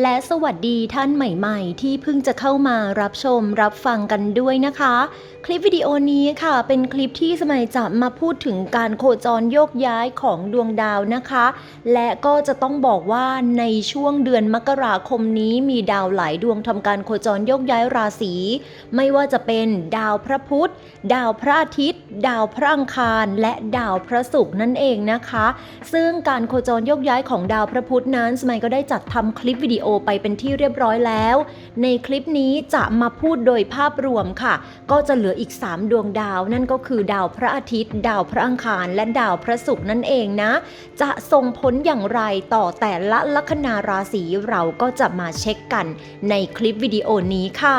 และสวัสดีท่านใหม่ๆ ที่เพิ่งจะเข้ามารับชมรับฟังกันด้วยนะคะ คลิปวิดีโอนี้ค่ะ เป็นคลิปที่สมัยจะมาพูดถึงการโคจรโยกย้ายของดวงดาวนะคะ และก็จะต้องบอกว่าในช่วงเดือนมกราคมนี้มีดาวหลายดวงทำการโคจรโยกย้ายราศีไม่ว่าจะเป็นดาวพระพุธดาวพระอาทิตย์ ดาวพระอังคารและดาวพระศุกร์นั่นเองนะคะ ซึ่งการโคจรโยกย้ายของดาวพระพุธนั้นสมัยก็ได้จัดทำคลิปวิดีโอไปเป็นที่เรียบร้อยแล้ว ในคลิปนี้จะมาพูดโดยภาพรวมค่ะ ก็จะเหลืออีก 3 ดวงดาว นั่นก็คือดาวพระอาทิตย์ ดาวพระอังคาร และดาวพระศุกร์นั่นเองนะ จะส่งผลอย่างไรต่อแต่ละลัคนาราศีเราก็จะมาเช็คกันในคลิปวิดีโอนี้ค่ะ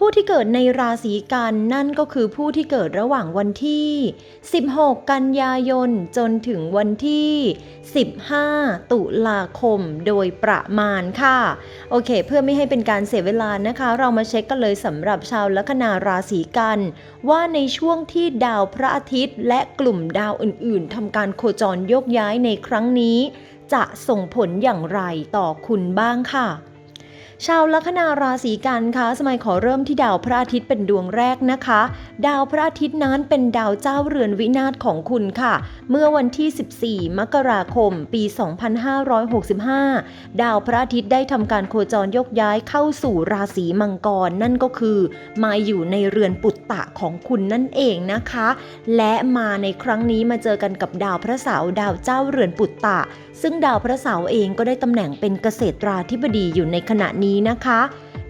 ผู้ที่เกิดในราศีกันนั่นก็คือผู้ที่เกิดระหว่างวันที่ 16 กันยายน จนถึงวันที่ 15 ตุลาคมโดยประมาณค่ะ โอเค เพื่อไม่ให้เป็นการเสียเวลานะคะ เรามาเช็คกันเลยสำหรับชาวลัคนาราศีกัน ว่าในช่วงที่ดาวพระอาทิตย์ และกลุ่มดาวอื่น ๆทำการโคจรโยกย้ายในครั้งนี้ จะส่งผลอย่างไรต่อคุณบ้างค่ะ ชาวลัคนาราศีกันคะสมัยขอเริ่มที่ดาวพระอาทิตย์เป็นดวงแรกนะคะ ดาวพระอาทิตย์นั้นเป็นดาวเจ้าเรือนวินาศของคุณค่ะ เมื่อวันที่ 14 มกราคม ปี 2565 ดาวพระอาทิตย์ได้ทำการโคจรยกย้ายเข้าสู่ราศีมังกร นั่นก็คือ มาอยู่ในเรือนปุตตะของคุณนั่นเองนะคะ และมาในครั้งนี้มาเจอกันกับดาวพระเสาร์ดาวเจ้าเรือนปุตตะ ซึ่งดาวพระเสาร์เองก็ได้ตำแหน่งเป็นเกษตราธิบดีอยู่ในขณะนี้นะคะ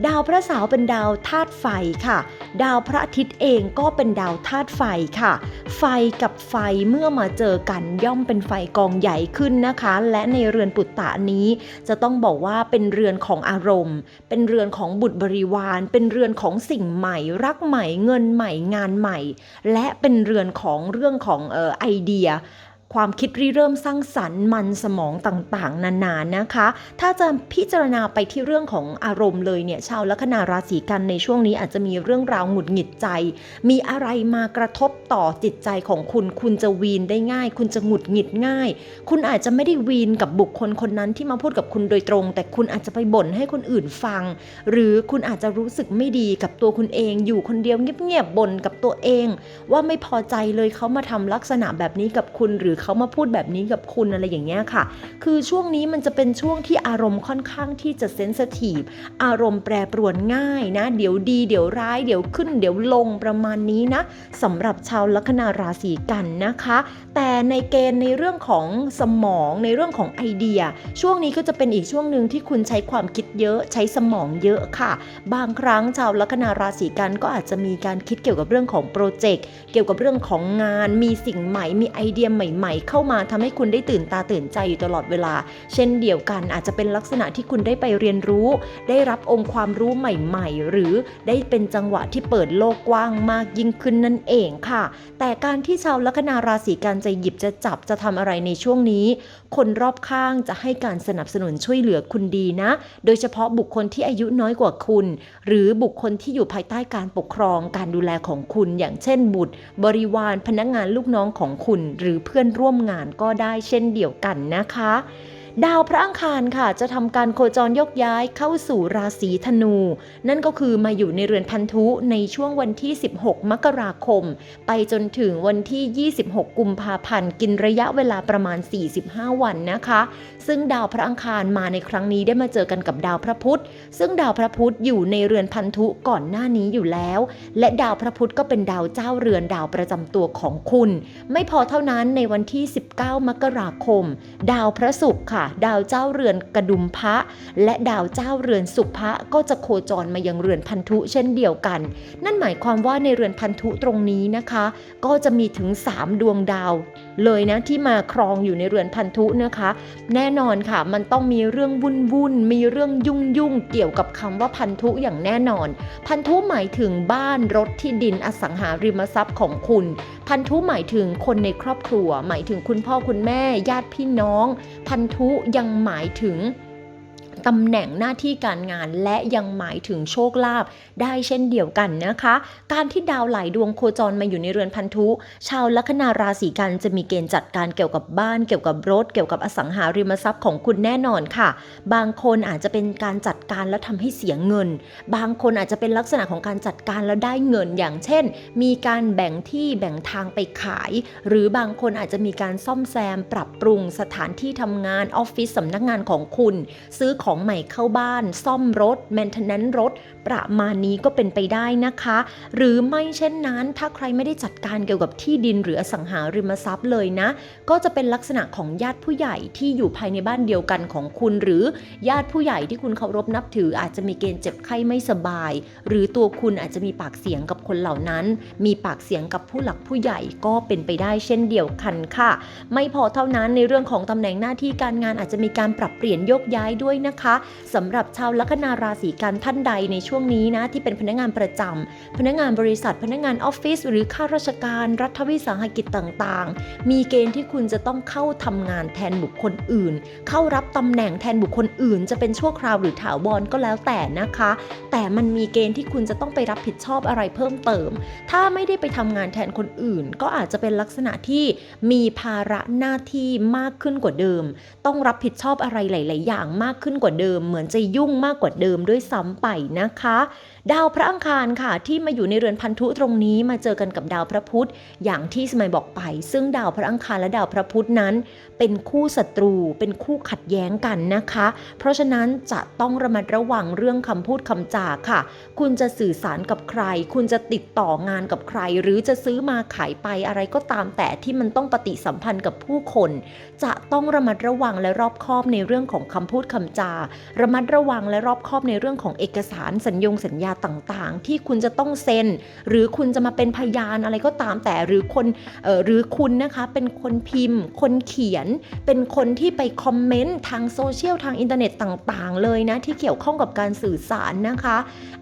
ดาวพระเสาร์เป็นดาวธาตุไฟค่ะ ดาวพระอาทิตย์เองก็เป็นดาวธาตุไฟค่ะ ไฟกับไฟเมื่อมาเจอกันย่อมเป็นไฟกองใหญ่ขึ้นนะคะ และในเรือนปุตตะนี้ จะต้องบอกว่าเป็นเรือนของอารมณ์ เป็นเรือนของบุตรบริวาร เป็นเรือนของสิ่งใหม่ รักใหม่เงินใหม่งานใหม่ และเป็นเรือนของเรื่องของออไอเดีย ความคิดริเริ่มสร้างสรรค์มันสมองต่างๆ นานานะคะ ถ้าจะพิจารณาไปที่เรื่องของอารมณ์เลยเนี่ยชาวลัคนาราศีกันในช่วงนี้อาจจะมีเรื่องราวหงุดหงิดใจ มีอะไรมากระทบต่อจิตใจของคุณ คุณจะวีนได้ง่าย คุณจะหงุดหงิดง่าย คุณอาจจะไม่ได้วีนกับบุคคลคนนั้นที่มาพูดกับคุณโดยตรง แต่คุณอาจจะไปบ่นให้คนอื่นฟัง หรือคุณอาจจะรู้สึกไม่ดีกับตัวคุณเองอยู่คนเดียวเงียบๆบ่นกับตัวเอง ว่าไม่พอใจเลยเขามาทำลักษณะแบบนี้กับคุณหรือเขามาพูดแบบนี้กับคุณอะไรอย่างเงี้ยค่ะ คือช่วงนี้มันจะเป็นช่วงที่อารมณ์ค่อนข้างที่จะเซนสทีฟอารมณ์แปรปรวนง่ายนะ เดี๋ยวดีเดี๋ยวร้ายเดี๋ยวขึ้น เดี๋ยวลงประมาณนี้นะสำหรับชาวลัคนาราศีกันนะคะ แต่ในเกณฑ์ในเรื่องของสมองในเรื่องของไอเดีย ช่วงนี้ก็จะเป็นอีกช่วงหนึ่งที่คุณใช้ความคิดเยอะใช้สมองเยอะค่ะ บางครั้งชาวลัคนาราศีกันก็อาจจะมีการคิดเกี่ยวกับเรื่องของโปรเจกต์เกี่ยวกับเรื่องของงานมีสิ่งใหม่มีไอเดียใหม่ๆ เข้ามาทำให้คุณได้ตื่นตาตื่นใจอยู่ตลอดเวลา เช่นเดียวกันอาจจะเป็นลักษณะที่คุณได้ไปเรียนรู้ ได้รับองค์ความรู้ใหม่ ๆ หรือได้เป็นจังหวะที่เปิดโลกกว้างมากยิ่งขึ้นนั่นเองค่ะ แต่การที่ชาวลัคนาราศีกันจะหยิบจะจับจะทำอะไรในช่วงนี้ คนรอบข้างจะให้การสนับสนุนช่วยเหลือคุณดีนะ โดยเฉพาะบุคคลที่อายุน้อยกว่าคุณ หรือบุคคลที่อยู่ภายใต้การปกครองการดูแลของคุณ อย่างเช่นบุตร บริวารพนักงานลูกน้องของคุณ หรือเพื่อนร่วมงานก็ได้เช่นเดียวกันนะคะ ดาวพระอังคารค่ะ จะทำการโคจรยกย้ายเข้าสู่ราศีธนู นั่นก็คือมาอยู่ในเรือนพันธุในช่วงวันที่ 16 มกราคม ไปจนถึงวันที่ 26 กุมภาพันธ์ กินระยะเวลาประมาณ 45 วันนะคะ ซึ่งดาวพระอังคารมาในครั้งนี้ได้มาเจอกันกับดาวพระพุธ ซึ่งดาวพระพุธอยู่ในเรือนพันธุก่อนหน้านี้อยู่แล้ว และดาวพระพุธก็เป็นดาวเจ้าเรือนดาวประจำตัวของคุณ ไม่พอเท่านั้นในวันที่ 19 มกราคม ดาวพระศุกร์ค่ะดาวเจ้าเรือนกระดุมพระ และดาวเจ้าเรือนสุภะก็จะโคจรมายังเรือนพันธุเช่นเดียวกัน นั่นหมายความว่าในเรือนพันธุตรงนี้นะคะ ก็จะมีถึง 3 ดวงดาว เลยนะที่มาครองอยู่ในเรือนพันธุนะคะ แน่นอนค่ะมันต้องมีเรื่องวุ่นวุ่นมีเรื่องยุ่งยุ่งเกี่ยวกับคำว่าพันธุอย่างแน่นอน พันธุหมายถึงบ้านรถที่ดินอสังหาริมทรัพย์ของคุณ พันธุหมายถึงคนในครอบครัว หมายถึงคุณพ่อคุณแม่ญาติพี่น้อง พันธุยังหมายถึง ตำแหน่งหน้าที่การงานและยังหมายถึงโชคลาภได้เช่นเดียวกันนะคะ การที่ดาวหลายดวงโคจรมาอยู่ในเรือนพันธุ ชาวลัคนาราศีกันจะมีเกณฑ์จัดการเกี่ยวกับบ้านเกี่ยวกับรถ เกี่ยวกับอสังหาริมทรัพย์ของคุณแน่นอนค่ะ บางคนอาจจะเป็นการจัดการแล้วทำให้เสียเงิน บางคนอาจจะเป็นลักษณะของการจัดการแล้วได้เงินอย่างเช่น มีการแบ่งที่แบ่งทางไปขาย หรือบางคนอาจจะมีการซ่อมแซม ปรับปรุงสถานที่ทำงานออฟฟิศสำนักงานของคุณ ซื้อของของใหม่เข้าบ้าน ซ่อมรถแมนเทนแนนรถ ประมาณนี้ก็เป็นไปได้นะคะ หรือไม่เช่นนั้น ถ้าใครไม่ได้จัดการเกี่ยวกับที่ดินหรืออสังหาริมทรัพย์เลยนะ ก็จะเป็นลักษณะของญาติผู้ใหญ่ที่อยู่ภายในบ้านเดียวกันของคุณ หรือญาติผู้ใหญ่ที่คุณเคารพนับถือ อาจจะมีเกณฑ์เจ็บไข้ไม่สบาย หรือตัวคุณอาจจะมีปากเสียงกับคนเหล่านั้น มีปากเสียงกับผู้หลักผู้ใหญ่ก็เป็นไปได้เช่นเดียวกันค่ะ ไม่พอเท่านั้นในเรื่องของตำแหน่งหน้าที่การงานอาจจะมีการปรับเปลี่ยนโยกย้ายด้วยนะคะสำหรับชาวลัคนาราศีกันท่านใดในช่วงนี้นะที่เป็นพนักงานประจำพนักงานบริษัท พนักงานออฟฟิศหรือข้าราชการรัฐวิสาหกิจต่างๆ มีเกณฑ์ที่คุณจะต้องเข้าทำงานแทนบุคคลอื่น เข้ารับตำแหน่งแทนบุคคลอื่น จะเป็นชั่วคราวหรือถาวรก็แล้วแต่นะคะ แต่มันมีเกณฑ์ที่คุณจะต้องไปรับผิดชอบอะไรเพิ่มเติม ถ้าไม่ได้ไปทำงานแทนคนอื่น ก็อาจจะเป็นลักษณะที่มีภาระหน้าที่มากขึ้นกว่าเดิม ต้องรับผิดชอบอะไรหลาย ๆ อย่างมากขึ้นกว่าเดิม เหมือนจะยุ่งมากกว่าเดิมด้วยซ้ำไปนะคะ ดาวพระอังคารค่ะที่มาอยู่ในเรือนพันธุตรงนี้มาเจอกันกับดาวพระพุธ อย่างที่สมัยบอกไป ซึ่งดาวพระอังคารและดาวพระพุธนั้น เป็นคู่ศัตรู เป็นคู่ขัดแย้งกันนะคะ เพราะฉะนั้นจะต้องระมัดระวังเรื่องคำพูดคำจาค่ะ คุณจะสื่อสารกับใคร คุณจะติดต่องานกับใคร หรือจะซื้อมาขายไปอะไรก็ตามแต่ที่มันต้องปฏิสัมพันธ์กับผู้คน จะต้องระมัดระวังและรอบคอบในเรื่องของคำพูดคำจาระมัดระวังและรอบคอบในเรื่องของเอกสารสัญญงสัญญาต่างๆ ที่คุณจะต้องเซ็น หรือคุณจะมาเป็นพยานอะไรก็ตามแต่หรือคนออหรือคุณนะคะเป็นคนพิมพ์ คนเขียน เป็นคนที่ไปคอมเมนต์ทางโซเชียลทางอินเทอร์เน็ตต่างๆ เลยนะที่เกี่ยวข้องกับการสื่อสารนะคะ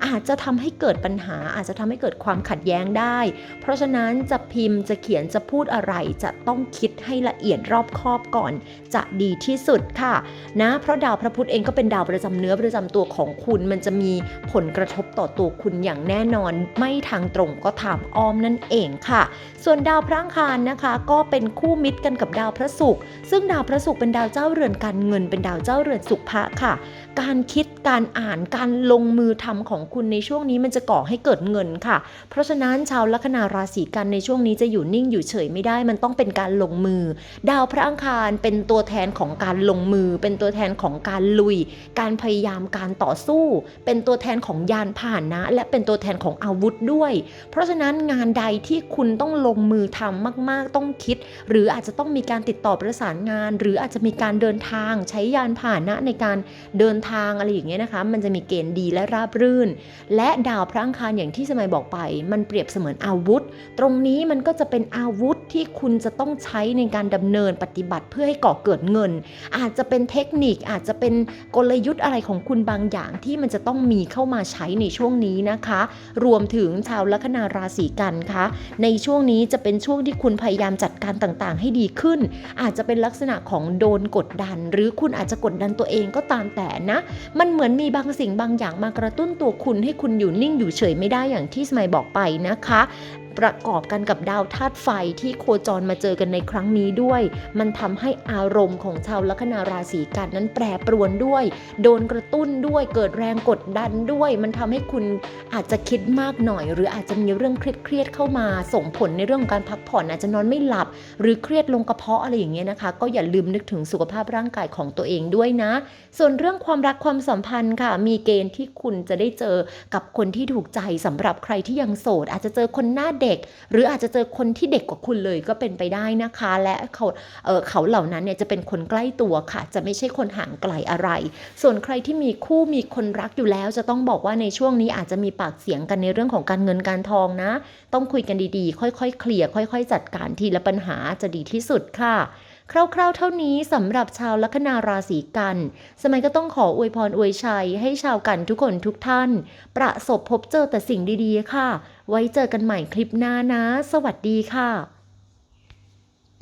อาจจะทำให้เกิดปัญหา อาจจะทำให้เกิดความขัดแย้งได้ เพราะฉะนั้นจะพิมพ์จะเขียนจะพูดอะไรจะต้องคิดให้ละเอียดรอบคอบก่อน จะดีที่สุดค่ะนะเพราะดาวพระพุธเองก็เป็นดาวประจำเนื้อประจำตัวของคุณ มันจะมีผลกระทบต่อตัวคุณอย่างแน่นอน ไม่ทางตรงก็ถามอ้อมนั่นเองค่ะ ส่วนดาวพระอังคารนะคะ ก็เป็นคู่มิตรกันกับดาวพระศุกร์ซึ่งดาวพระศุกร์เป็นดาวเจ้าเรือนการเงินเป็นดาวเจ้าเรือนสุขภะค่ะ การคิดการอ่านการลงมือทำของคุณในช่วงนี้มันจะก่อให้เกิดเงินค่ะ เพราะฉะนั้นชาวลัคนาราศีกันในช่วงนี้จะอยู่นิ่งอยู่เฉยไม่ได้ มันต้องเป็นการลงมือ ดาวพระอังคารเป็นตัวแทนของการลงมือ เป็นตัวแทนของการลุยการพยายามการต่อสู้ เป็นตัวแทนของยานพาหนะ และเป็นตัวแทนของอาวุธด้วย เพราะฉะนั้นงานใดที่คุณต้องลงมือทำมาก ๆ ต้องคิด หรืออาจจะต้องมีการติดต่อประสานงาน หรืออาจจะมีการเดินทางใช้ยานพาหนะในการเดินทางอะไรอย่างเงี้ยนะคะ มันจะมีเกณฑ์ดีและราบรื่น และดาวพระอังคารอย่างที่สมัยบอกไป มันเปรียบเสมือนอาวุธ ตรงนี้มันก็จะเป็นอาวุธที่คุณจะต้องใช้ในการดำเนินปฏิบัติเพื่อให้ก่อเกิดเงิน อาจจะเป็นเทคนิคอาจจะเป็นกลยุทธ์อะไรของคุณบางอย่างที่มันจะต้องมีเข้ามาใช้ในช่วงนี้นะคะ รวมถึงชาวลัคนาราศีกันคะในช่วงนี้จะเป็นช่วงที่คุณพยายามจัดการต่างๆ ให้ดีขึ้น อาจจะเป็นลักษณะของโดนกดดัน หรือคุณอาจจะกดดันตัวเองก็ตามแต่นะ มันเหมือนมีบางสิ่งบางอย่างมากระตุ้นตัวคุณให้คุณอยู่นิ่งอยู่เฉยไม่ได้อย่างที่สมัยบอกไปนะคะ ประกอบกันกับดาวธาตุไฟที่โคจรมาเจอกันในครั้งนี้ด้วย มันทำให้อารมณ์ของชาวลัคนาราศีกันนั้นแปรปรวนด้วย โดนกระตุ้นด้วยเกิดแรงกดดันด้วย มันทำให้คุณอาจจะคิดมากหน่อย หรืออาจจะมีเรื่องเครียดๆเข้ามา ส่งผลในเรื่องการพักผ่อนอาจจะนอนไม่หลับ หรือเครียดลงกระเพาะอะไรอย่างเงี้ยนะคะ ก็อย่าลืมนึกถึงสุขภาพร่างกายของตัวเองด้วยนะ ส่วนเรื่องความรักความสัมพันธ์ค่ะ มีเกณฑ์ที่คุณจะได้เจอกับคนที่ถูกใจสำหรับใครที่ยังโสด อาจจะเจอคนหน้าเดเด็ก หรืออาจจะเจอคนที่เด็กกว่าคุณเลยก็เป็นไปได้นะคะ และเขาเเขาเหล่านั้นเนี่ยจะเป็นคนใกล้ตัวค่ะ จะไม่ใช่คนห่างไกลอะไร ส่วนใครที่มีคู่มีคนรักอยู่แล้ว จะต้องบอกว่าในช่วงนี้อาจจะมีปากเสียงกันในเรื่องของการเงินการทองนะ ต้องคุยกันดีๆ ค่อยๆเคลียร์ค่อย ๆ จัดการทีละปัญหาจะดีที่สุดค่ะ คร่าวๆ เท่านี้สำหรับชาวลัคนาราศีกัน สมัยก็ต้องขออวยพรอวยชัยให้ชาวกันทุกคนทุกท่าน ประสบพบเจอแต่สิ่งดีๆ ค่ะ ไว้เจอกันใหม่คลิปหน้านะ สวัสดีค่ะ